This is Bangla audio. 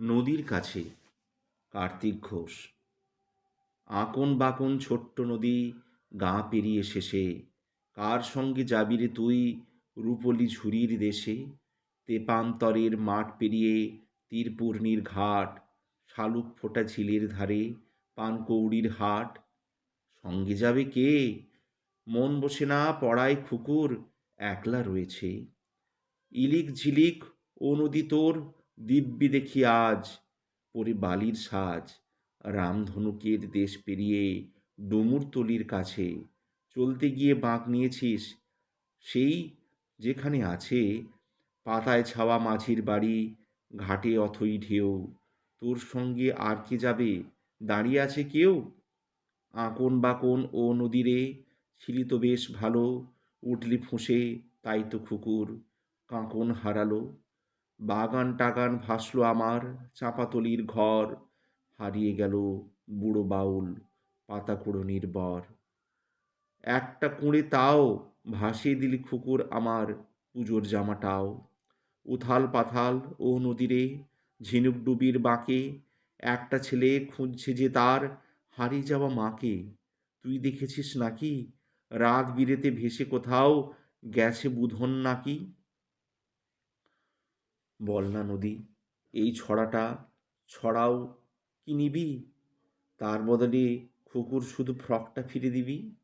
নদীর কাছে, কার্তিক ঘোষ। আকন বাকন ছোট্ট নদী, গা পেরিয়ে শেষে, কার সঙ্গে যাবি রে তুই রূপলি ঝুরির দেশে? তেপান্তরের মাঠ পেরিয়ে তীরপূর্ণির ঘাট, শালুক ফোটা ঝিলের ধারে পানকৌড়ির হাট। সঙ্গে যাবে কে? মন বসে না পড়ায় খুকুর, একলা রয়েছে। ইলিক ঝিলিক, ও নদী তোর দিব্যি দেখি আজ, পরে বালির সাজ। রামধনুকের দেশ পেরিয়ে ডুমুরতলির কাছে। চলতে গিয়ে বাঁক নিয়েছিস, সেই যেখানে আছে। পাতায় ছাওয়া মাঝির বাড়ি, ঘাটে অথই ঢেউ। তোর সঙ্গে আর কে যাবে? দাঁড়িয়ে আছে কেউ? আঁকন বাকন ও নদীরে, ছিলি তো বেশ ভালো। উঠলি ফুঁসে, তাই তো খুকুর। কাঁকন হারালো। বাগান টাগান ভাসলো আমার, চাঁপাতলির ঘর, হারিয়ে গেল বুড়ো বাউল, পাতা কুড়োনির বর। একটা কুঁড়ে তাও ভাসিয়ে দিলি খুকুর আমার পুজোর জামাটাও। উথাল পাথাল ও নদীরে ঝিনুক ডুবির বাঁকে, একটা ছেলে খুঁজছে যে তার হারিয়ে যাওয়া মাকে। তুই দেখেছিস নাকি? রাত বিরেতে ভেসে কোথাও গেছে বুধন নাকি? বল না নদী। এই ছড়াটা ছড়াও কি নিবি? তার বদলে খুকুর শুধু ফ্রকটা ফিরে দিবি?